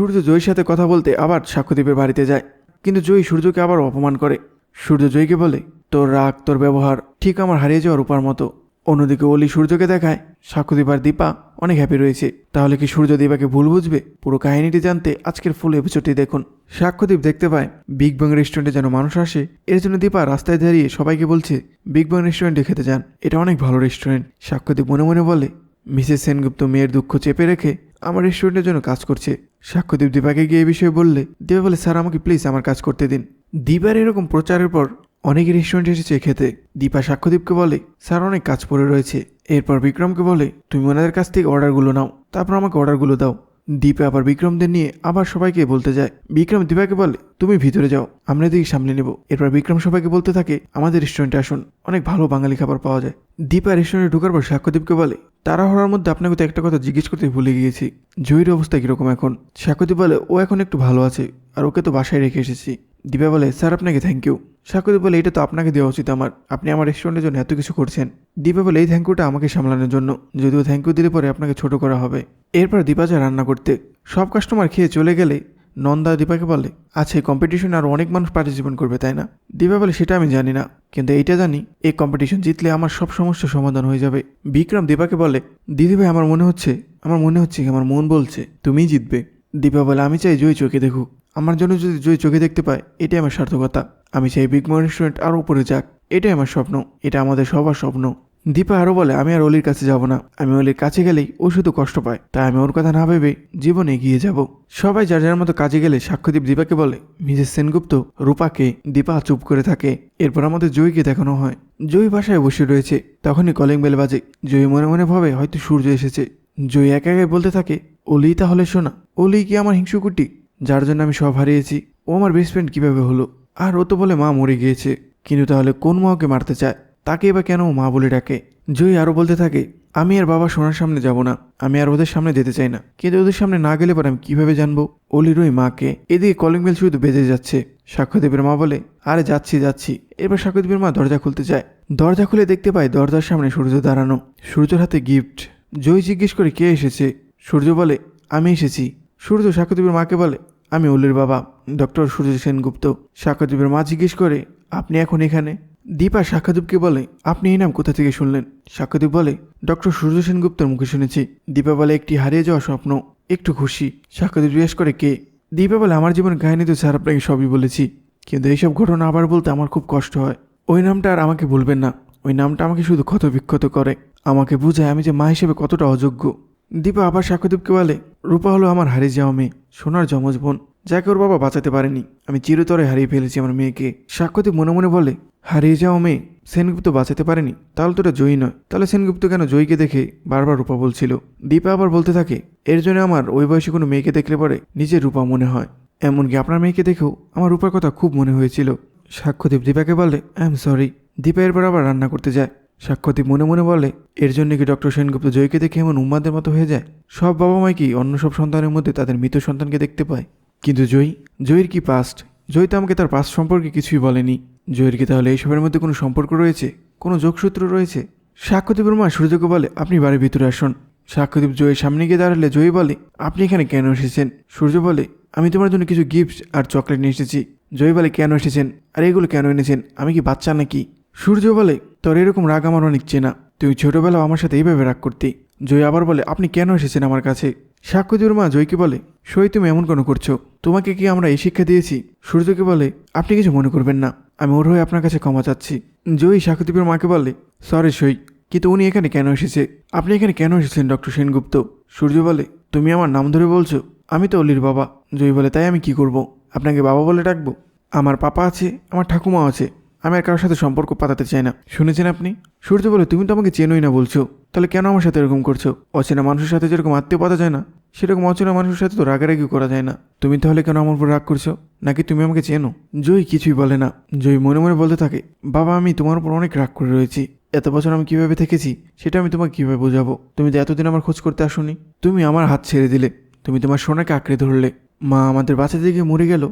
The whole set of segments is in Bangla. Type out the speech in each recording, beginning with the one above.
সূর্য জয়ীর সাথে কথা বলতে আবার সাক্ষ্যদ্বীপের বাড়িতে যায়। কিন্তু জয়ী সূর্যকে আবার অপমান করে। সূর্য জয়ীকে বলে, তোর রাগ, তোর ব্যবহার ঠিক আমার হারিয়ে যাওয়ার উপার মতো। অন্যদিকে অলি সূর্যকে দেখায়, সাক্ষ্যদ্বীপ আর দীপা অনেক হ্যাপি রয়েছে। তাহলে কি সূর্য দীপাকে ভুল বুঝবে? পুরো কাহিনীটি জানতে আজকের ফুল এপিসোডটি দেখুন। সাক্ষ্যদ্বীপ দেখতে পায়, বিগ ব্যাং রেস্টুরেন্টে যেন মানুষ আসে, এর জন্য দীপা রাস্তায় দাঁড়িয়ে সবাইকে বলছে, বিগ ব্যাং রেস্টুরেন্টে খেতে যান, এটা অনেক ভালো রেস্টুরেন্ট। সাক্ষ্যদ্বীপ মনে মনে বলে, মিসেস সেনগুপ্ত মেয়ের দুঃখ চেপে রেখে আমার রেস্টুরেন্টের জন্য কাজ করছে। সাক্ষ্যদীপ দীপাকে গিয়ে এই বিষয়ে বললে দীপা বলে, স্যার, আমাকে প্লিজ আমার কাজ করতে দিন। দীপার এরকম প্রচারের পর অনেকে রেস্টুরেন্ট এসেছে খেতে দীপা সাক্ষ্যদীপকে বলে, স্যার, অনেক কাজ পড়ে রয়েছে। এরপর বিক্রমকে বলে, তুমি ওনাদের কাছ থেকে অর্ডারগুলো নাও। তারপর আমাকে অর্ডারগুলো দাও। দীপা আবার বিক্রমদের নিয়ে আবার সবাইকে বলতে যায়, বিক্রম দীপাকে বলে, তুমি ভিতরে যাও, আমরা এদিকে সামলে নেব। এরপর বিক্রম সবাইকে বলতে থাকে, আমাদের রেস্টুরেন্টে আসুন, অনেক ভালো বাঙালি খাবার পাওয়া যায়। দীপা রেস্টুরেন্টে ঢোকার পর সাক্ষ্যদীপকে বলে তারা হওয়ার মধ্যে আপনাকে তো একটা কথা জিজ্ঞেস করতে ভুলে গিয়েছি। জয়ীর অবস্থা কীরকম এখন? সাক্ষ্যদীপ বলে, ও এখন একটু ভালো আছে, আর ওকে তো বাসায় রেখে এসেছি। দীপা বলে, স্যার, আপনাকে থ্যাংক ইউ সাক্ষ্যদীপ বলে এটা তো আপনাকে দেওয়া উচিত আমার। আপনি আমার রেস্টুরেন্টের জন্য এত কিছু করছেন। দীপা বলে, এই থ্যাংক ইউটা আমাকে সামলানোর জন্য। যদিও থ্যাংক ইউ দিলে পরে আপনাকে ছোট করা হবে। এরপর দীপা যায় রান্না করতে। সব কাস্টমার খেয়ে চলে গেলে নন্দা দীপাকে বলে আচ্ছা এই কম্পিটিশনে আরও অনেক মানুষ পার্টিসিপেট করবে, তাই না? দীপা বলে, সেটা আমি জানি না, কিন্তু এইটা জানি, এই কম্পিটিশন জিতলে আমার সব সমস্যার সমাধান হয়ে যাবে। বিক্রম দীপাকে বলে দিদিভাই আমার মনে হচ্ছে, আমার মনে হচ্ছে আমার মন বলছে, তুমিই জিতবে। দীপা বলে, আমি চাই জয় চোখে দেখুক। আমার জন্য যদি জয় চোখে দেখতে পায়, এটাই আমার সার্থকতা। আমি চাই বিগ মন রেস্টুরেন্ট আরও উপরে যাক। এটাই আমার স্বপ্ন। এটা আমাদের সবার স্বপ্ন। দীপা আরও বলে, আমি আর অলির কাছে যাব না। আমি অলির কাছে গেলেই ও শুধু কষ্ট পায়। তাই আমি ওর কথা না ভেবে জীবনে এগিয়ে যাব। সবাই যার যার মতো কাজে গেলে সাক্ষ্যদীপ দীপাকে বলে, মিসেস সেনগুপ্ত, রূপাকে দীপা চুপ করে থাকে। এরপর আমাদের জয়ীকে দেখানো হয়। জয়ী বাসায় বসে রয়েছে। তখনই কলিং বেল বাজে। জয়ী মনে মনে ভাবে, হয়তো সূর্য এসেছে। জয়ী একা একাই বলতে থাকে, অলি তাহলে শোনা। অলি কি আমার হিংসুকুটি? যার জন্য আমি সব হারিয়েছি। ও আমার বেস্ট ফ্রেন্ড কীভাবে হলো? আর ও তো বলে মা মরে গিয়েছে। কিন্তু তাহলে কোন মা ওকে মারতে চায়? তাকে বা কেন মা বলে ডাকে? জয়ী আরও বলতে থাকে, আমি আর বাবা সোনার সামনে যাব না। আমি আর ওদের সামনে যেতে চাই না। কিন্তু ওদের সামনে না গেলে পর আমি কীভাবে জানব? অলির মাকে এদিকে কলিং বেল শুধু বেজে যাচ্ছে। সাক্ষ্যদেবের মা বলে, আরে যাচ্ছি যাচ্ছি। এরপর সাক্ষ্যদেবের মা দরজা খুলতে যায়। দরজা খুলে দেখতে পায় দরজার সামনে সূর্য দাঁড়ানো। সূর্যর হাতে গিফট জয় জিজ্ঞেস করে, কে এসেছে? সূর্য বলে, আমি এসেছি। সূর্য সাক্ষ্যদেবের মাকে বলে আমি অলির বাবা, ডক্টর সূর্য সেনগুপ্ত। সাক্ষ্যদেবের মা জিজ্ঞেস করে, আপনি এখন এখানে? দীপা সাক্ষ্যদীপকে বলে, আপনি এই নাম কোথা থেকে শুনলেন? সাক্ষ্যদীপ বলে, ডক্টর সূর্য সেনগুপ্তর মুখে শুনেছি। দীপা বলে, একটি হারিয়ে যাওয়া স্বপ্ন, একটু খুশি। সাক্ষ্যদীপ জিজ্ঞেস করে, কে? দীপা বলে, আমার জীবনের কাহিনী তো স্যার আপনাকে সবই বলেছি। কিন্তু এইসব ঘটনা আবার বলতে আমার খুব কষ্ট হয়। ওই নামটা আর আমাকে বলবেন না। ওই নামটা আমাকে শুধু ক্ষতবিক্ষত করে। আমাকে বুঝায় আমি যে মা হিসেবে কতটা অযোগ্য। দীপা আবার সাক্ষ্যদীপকে বলে, রূপা হলো আমার হারিয়ে যাওয়া মেয়ে, সোনার যমজ বোন, যাকে ওর বাবা বাঁচাতে পারেনি। আমি চিরতরে হারিয়ে ফেলেছি আমার মেয়েকে। সাক্ষ্যদীপ মনে মনে বলে, হারিয়ে যাওয়া মেয়ে, সেনগুপ্ত বাঁচাতে পারেনি? তাহলে তো এটা জয়ী নয়। তাহলে সেনগুপ্ত কেন জয়ীকে দেখে বারবার রূপা বলছিল? দীপা আবার বলতে থাকে, এর জন্য আমার ওই বয়সী কোনো মেয়েকে দেখলে পরে নিজের রূপা মনে হয়। এমনকি আপনার মেয়েকে দেখেও আমার রূপার কথা খুব মনে হয়েছিল। সাক্ষ্যদীপ দীপাকে বলে আই এম সরি দীপা এরপর আবার রান্না করতে যায়। সাক্ষ্যদীপ মনে মনে বলে, এর জন্য কি ডক্টর সেনগুপ্ত জয়কে দেখে এমন উম্মাদের মতো হয়ে যায়? সব বাবা মাই কি অন্য সব সন্তানের মধ্যে তাদের মৃত সন্তানকে দেখতে পায়? কিন্তু জয়ী, জয়ীর কি পাস্ট জয়ী তো আমাকে তার পাস্ট সম্পর্কে কিছুই বলেনি। জয়ীর কি তাহলে এইসবের মধ্যে কোনো সম্পর্ক রয়েছে? কোনো যোগসূত্র রয়েছে? সাক্ষ্যদীপের মা সূর্যকে বলে, আপনি বাড়ির ভিতরে আসুন। সাক্ষ্যদীপ জয়ের সামনে গিয়ে দাঁড়ালে জয়ী বলে, আপনি এখানে কেন এসেছেন? সূর্য বলে, আমি তোমার জন্য কিছু গিফট আর চকলেট নিয়ে এসেছি। জয়ী বলে, কেন এসেছেন? আর এগুলো কেন এনেছেন? আমি কি বাচ্চা নাকি? সূর্য বলে, তোর এরকম রাগ আমার অনেক চেনা। তুই ছোটবেলাও আমার সাথে এইভাবে রাগ করতি। জয় আবার বলে, আপনি কেন এসেছেন আমার কাছে? সাক্ষ্যদীর মা জয়কে বলে, সই তুমি এমন কেন করছ। তোমাকে কি আমরা এই শিক্ষা দিয়েছি? সূর্যকে বলে, আপনি কিছু মনে করবেন না। আমি ওর হয়ে আপনার কাছে ক্ষমা চাচ্ছি। জয়ী সাক্ষ্যদীপের মাকে বলে, সরি সই, কিন্তু উনি এখানে কেন এসেছে? আপনি এখানে কেন এসেছেন, ডক্টর সেনগুপ্ত? সূর্য বলে, তুমি আমার নাম ধরে বলছো? আমি তো অলির বাবা। জয়ী বলে, তাই আমি কি করব? আপনাকে বাবা বলে ডাকবো? আমার পাপা আছে, আমার ঠাকুমা আছে। আমি আর কারোর সাথে সম্পর্ক পাতাতে চাই না। শুনেছেন আপনি? সূর্য বলে, তুমি তো আমাকে চেনোই না বলছো। তাহলে কেন আমার সাথে এরকম করছ? অচেনা মানুষের সাথে যেরকম আত্মীয় পাতা যায় না, সেরকম অচেনা মানুষের সাথে তো রাগারাগি করা যায় না। তুমি তাহলে কেন আমার উপর রাগ করছ? নাকি তুমি আমাকে চেনো? জয়ী কিছুই বলে না। জয়ী মনে মনে বলতে থাকে, বাবা, আমি তোমার উপর অনেক রাগ করে রয়েছি। এত বছর আমি কীভাবে থেকেছি, সেটা আমি তোমাকে কীভাবে বোঝাবো? তুমি তো এতদিন আমার খোঁজ করতে আসোনি। তুমি আমার হাত ছেড়ে দিলে। তুমি তোমার সোনাকে আঁকড়ে ধরলে। মা আমাদের বাচ্চা দিকে মরে গেল।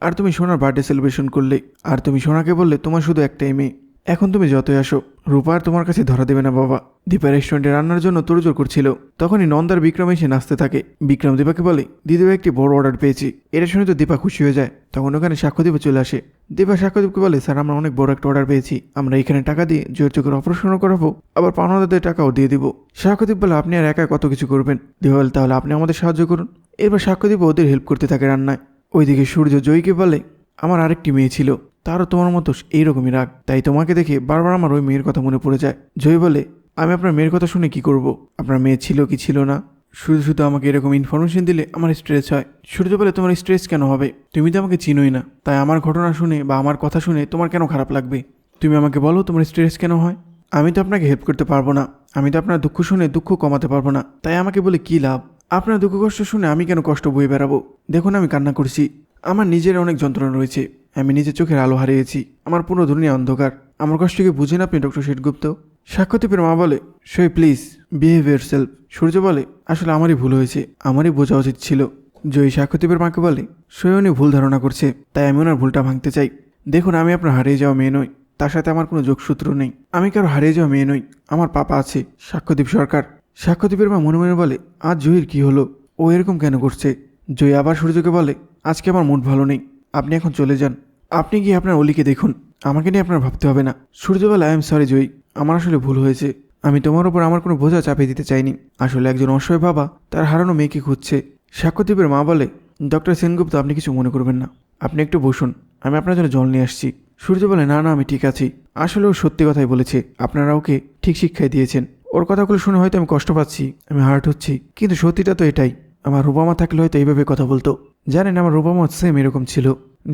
আর তুমি সোনার বার্থডে সেলিব্রেশন করলে, আর তুমি সোনাকে বললে, তোমার শুধু একটাই মেয়ে। এখন তুমি যতই আসো, রূপা আর তোমার কাছে ধরা দেবে না, বাবা। দীপা রেস্টুরেন্টে রান্নার জন্য তোড়জোড় করছিল। তখনই নন্দার বিক্রম এসে নাচতে থাকে। বিক্রম দীপাকে বলে দিদি ভাই একটি বড় অর্ডার পেয়েছি। এটা শুনে তো দীপা খুশি হয়ে যায়। তখন ওখানে সাক্ষ্যদীপ চলে আসে। দীপা সাক্ষ্যদীপকে বলে, স্যার, আমরা অনেক বড় একটা অর্ডার পেয়েছি। আমরা এখানে টাকা দিয়ে জোর চোখের অপারেশনও করাবো, আবার পাওনাদারদের টাকাও দিয়ে দিব। সাক্ষ্যদীপ বলে, আপনি আর একা কত কিছু করবেন? দীপা বলে, তাহলে আপনি আমাদের সাহায্য করুন। এরপর সাক্ষ্যদীপ ওদের হেল্প করতে থাকে রান্নায়। ওইদিকে সূর্য জয়ীকে বলে, আমার আরেকটি মেয়ে ছিল, তারও তোমার মতো এইরকমই রাগ। তাই তোমাকে দেখে বারবার আমার ওই মেয়ের কথা মনে পড়ে যায়। জয় বলে, আমি আপনার মেয়ের কথা শুনে কি করব? আপনার মেয়ে ছিল কি ছিল না? শুধু শুধু আমাকে এরকম ইনফরমেশন দিলে আমার স্ট্রেস হয়। সূর্য বলে, তোমার স্ট্রেস কেন হবে? তুমি তো আমাকে চিনোই না। তাই আমার ঘটনা শুনে বা আমার কথা শুনে তোমার কেন খারাপ লাগবে? তুমি আমাকে বলো তোমার স্ট্রেস কেন হয়? আমি তো আপনাকে হেল্প করতে পারব না। আমি তো আপনার দুঃখ শুনে দুঃখ কমাতে পারব না। তাই আমাকে বলে কী লাভ? আপনার দুঃখ কষ্ট শুনে আমি কেন কষ্ট বয়ে বেড়াবো? দেখুন, আমি কান্না করছি। আমার নিজের অনেক যন্ত্রণা রয়েছে। আমি নিজের চোখের আলো হারিয়েছি। আমার পুরো দুনিয়া অন্ধকার। আমার কষ্টকে বুঝেন আপনি, ডক্টর শেঠগুপ্ত। সাক্ষ্যদীপের মা বলে, সই, please behave yourself Surya বলে, আসলে আমারই ভুল হয়েছে। আমারই বোঝা উচিত ছিল। জয়ী সাক্ষ্যদীপের মাকে বলে, সই উনি ভুল ধারণা করছে, তাই আমি ওনার ভুলটা ভাঙতে চাই। দেখুন, আমি আপনার হারিয়ে যাওয়া মেয়ে নই। তার সাথে আমার কোনো যোগসূত্র নেই। আমি কারও হারিয়ে যাওয়া মেয়ে নই। আমার পাপা আছে সাক্ষ্যদীপ সরকার। সাক্ষ্যদীপের মা মনে মনে বলে, আজ জহির কি হলো? ও এরকম কেন করছে? জয় আবার সূর্যকে বলে, আজকে আমার মুড ভালো নেই। আপনি এখন চলে যান। আপনি গিয়ে আপনার অলিকে দেখুন। আমাকে নিয়ে আপনার ভাবতে হবে না। সূর্য বলে আই এম সরি জয়ী। আমার আসলে ভুল হয়েছে। আমি তোমার উপর আমার কোনো বোঝা চাপিয়ে দিতে চাইনি। আসলে একজন অসহায় বাবা, তার হারানো মেয়েকে খুঁজছে। সাক্ষ্যদীপের মা বলে ডক্টর সেনগুপ্ত, আপনি কিছু মনে করবেন না। আপনি একটু বসুন। আমি আপনার জন্য জল নিয়ে আসছি। সূর্য বলে, না না, আমি ঠিক আছি। আসলে ও সত্যি কথাই বলেছে। আপনারা ওকে ঠিক শিক্ষাই দিয়েছেন। ওর কথাগুলো শুনে হয়তো আমি কষ্ট পাচ্ছি, আমি হার্ট হচ্ছি, কিন্তু সত্যিটা তো এটাই। আমার রুবামা থাকলে হয়তো এইভাবে কথা বলতো। জানেন, আমার রুবামা সেম এরকম ছিল।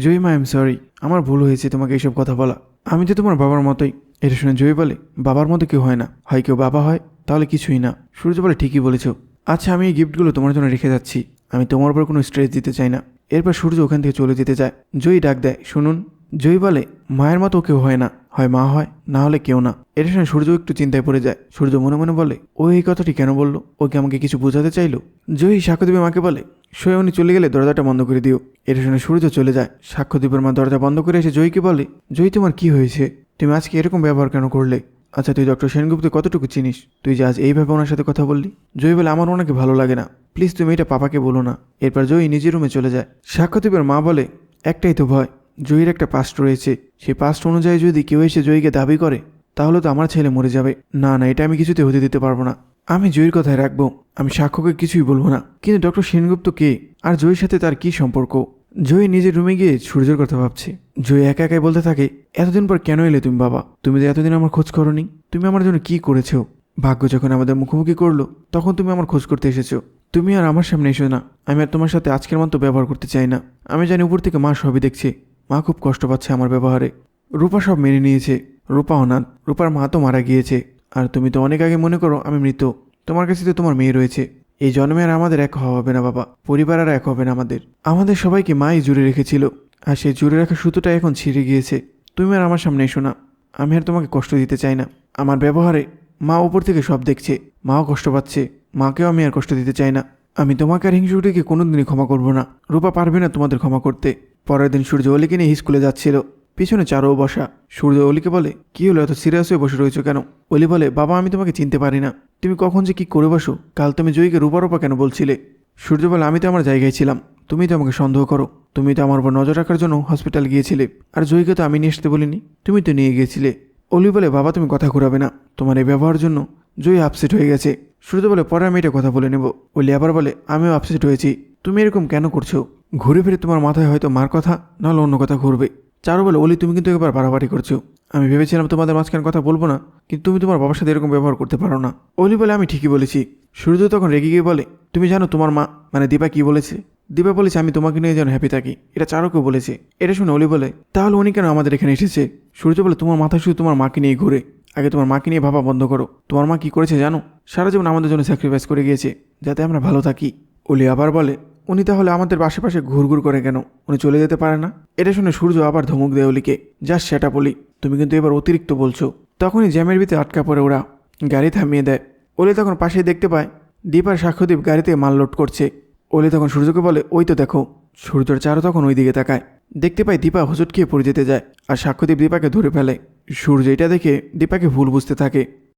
জয়ী মা এম সরি আমার ভুল হয়েছে তোমাকে এইসব কথা বলা। আমি তো তোমার বাবার মতোই। এটা শুনে জয়ী বলে, বাবার মতো কেউ হয় না। হয় কেউ বাবা হয়, তাহলে কিছুই না। সূর্য বলে, ঠিকই বলেছ। আচ্ছা আমি এই গিফটগুলো তোমার জন্য রেখে যাচ্ছি। আমি তোমার উপর কোনো স্ট্রেস দিতে চাই না। এরপর সূর্য ওখান থেকে চলে যেতে যায় জয়ী ডাক দেয়, শুনুন। জয়ী বলে মায়ের মতো কেউ হয় না, হয় মা হয়, না হলে কেউ না। এটা শুনে সূর্য একটু চিন্তায় পড়ে যায়। সূর্য মনে মনে বলে, ও এই কথাটি কেন বলল? ওকে আমাকে কিছু বোঝাতে চাইলো? জয়ী সাক্ষ্যদ্বীপের মাকে বলে, সয়ে, উনি চলে গেলে দরজাটা বন্ধ করে দিও। এটা শুনে সূর্য চলে যায়। সাক্ষ্যদ্বীপের মা দরজা বন্ধ করে এসে জয়ীকে বলে, জয়ী, তোমার কি হয়েছে? তুমি আজকে এরকম ব্যবহার কেন করলে? আচ্ছা তুই ডক্টর সেনগুপ্ত কতটুকু চিনিস? তুই যে আজ এইভাবে ওনার সাথে কথা বললি? জয়ী বলে, আমার ওনাকে ভালো লাগে না। প্লিজ, তুমি এটা পাপাকে বলো না। এরপর জয়ী নিজের রুমে চলে যায়। সাক্ষ্যদ্বীপের মা বলে, একটাই তো ভয়। জয়ীর একটা পাস্ট রয়েছে। সেই পাস্ট অনুযায়ী যদি কেউ এসে জয়ীকে দাবি করে, তাহলে তো আমার ছেলে মরে যাবে। না না, এটা আমি কিছুতে হতে দিতে পারব না। আমি জয়ীর কথায় রাখব। আমি সাক্ষ্যকে কিছুই বলব না। কিন্তু ডক্টর সেনগুপ্ত কে? আর জয়ীর সাথে তার কি সম্পর্ক? জয়ী নিজের রুমে গিয়ে সূর্যের কথা ভাবছে। জয়ী একা একাই বলতে থাকে, এতদিন পর কেন এলে তুমি বাবা? তুমি যে এতদিন আমার খোঁজ করনি। তুমি আমার জন্য কি করেছ? ভাগ্য যখন আমাদের মুখোমুখি করল, তখন তুমি আমার খোঁজ করতে এসেছ। তুমি আর আমার সামনে এসো না। আমি আর তোমার সাথে আজকের মতো ব্যবহার করতে চাই না। আমি জানি উপর থেকে মা সবই দেখছে। মা খুব কষ্ট পাচ্ছে আমার ব্যবহারে। রূপা সব মেনে নিয়েছে। রূপা অনাথ। রূপার মা তো মারা গিয়েছে। আর তুমি তো অনেক আগে মনে করো আমি মৃত। তোমার কাছে তো তোমার মেয়ে রয়েছে। এই জন্মে আর আমাদের এক হওয়া হবে না বাবা। পরিবার আর এক হবে না আমাদের। আমাদের সবাইকে মাই জুড়ে রেখেছিল। আর সেই জুড়ে রাখা সুতোটা এখন ছিঁড়ে গিয়েছে। তুমি আর আমার সামনে এসো না। আমি আর তোমাকে কষ্ট দিতে চাই না। আমার ব্যবহারে মা ওপর থেকে সব দেখছে। মাও কষ্ট পাচ্ছে। মাকেও আমি আর কষ্ট দিতে চাই না। আমি তোমাকে আর হিংসুটিকে কোনোদিনই ক্ষমা করব না। রূপা পারবে না তোমাদের ক্ষমা করতে। পরের দিন সূর্য অলিকে নিয়ে স্কুলে যাচ্ছিল। পিছনে চারও বসা। সূর্য অলিকে বলে, কি হলো? এত সিরিয়াস হয়ে বসে রয়েছো কেন? অলি বলে, বাবা, আমি তোমাকে চিনতে পারি না। তুমি কখন যে কি করে বসো? কাল তুমি জয়ীকে রূপা রূপা কেন বলছিলে? সূর্য বলে, আমি তো আমার জায়গায় ছিলাম। তুমি তো আমাকে সন্দেহ করো। তুমি তো আমার উপর নজর রাখার জন্য হসপিটাল গিয়েছিলে। আর জয়ীকে তো আমি নিয়ে আসতে বলিনি। তুমি তো নিয়ে গিয়েছিলে। অলি বলে, বাবা, তুমি কথা ঘুরাবে না। তোমার এই ব্যবহারের জন্য জয়ী আপসেট হয়ে গেছে। সূর্য বলে, পরে আমি এটা কথা বলে নেব। অলি আবার বলে, আমিও আপসেট হয়েছি। তুমি এরকম কেন করছ? ঘুরে ফিরে তোমার মাথায় হয়তো মার কথা, নাহলে অন্য কথা ঘুরবে। চারু বলে অলি, তুমি কিন্তু একবার বাড়াবাড়ি করছ। আমি ভেবেছিলাম তোমাদের মাঝখানে কথা বলব না, কিন্তু তুমি তোমার বাবার সাথে এরকম ব্যবহার করতে পারো না। অলি বলে, আমি ঠিকই বলেছি। সূর্য তখন রেগে গিয়ে বলে, তুমি জানো তোমার মা মানে দীপা কি বলেছে? দীপা বলেছে, আমি তোমাকে নিয়ে যেন হ্যাপি থাকি। এটা চারুকেও বলেছে। এটা শুনে অলি বলে, তাহলে উনি কেন আমাদের এখানে এসেছে? সূর্য বলে, তোমার মাথায় শুধু তোমার মাকে নিয়ে ঘুরে। আগে তোমার মাকে নিয়ে ভাবা বন্ধ করো। তোমার মা কি করেছে জানো? সারা জীবন আমাদের জন্য স্যাক্রিফাইস করে গিয়েছে, যাতে আমরা ভালো থাকি। অলি আবার বলে উনি তাহলে আমাদের আশেপাশে ঘুরঘুর করে কেন? উনি চলে যেতে পারে না? এটা শুনে সূর্য আবার ধমক দেয় অলিকে যা সেটা বলি, তুমি কিন্তু এবার অতিরিক্ত বলছো। তখনই জ্যামের ভিতরে আটকা পড়ে ওরা, গাড়ি থামিয়ে দেয়। অলি তখন পাশে দেখতে পায়, দীপ আর সাক্ষ্যদীপ গাড়িতে মাল লোড করছে। ওলি তখন সূর্যকে বলে, ওই তো দেখো, সূর্যর চারও তখন ওই দিকে তাকায়। দেখতে পায় দীপা হোঁচট খেয়ে পড়ে যেতে যায়, আর সাক্ষ্যদীপ দীপাকে ধরে ফেলে। সূর্য এটা দেখে দীপাকে ভুল বুঝতে থাকে।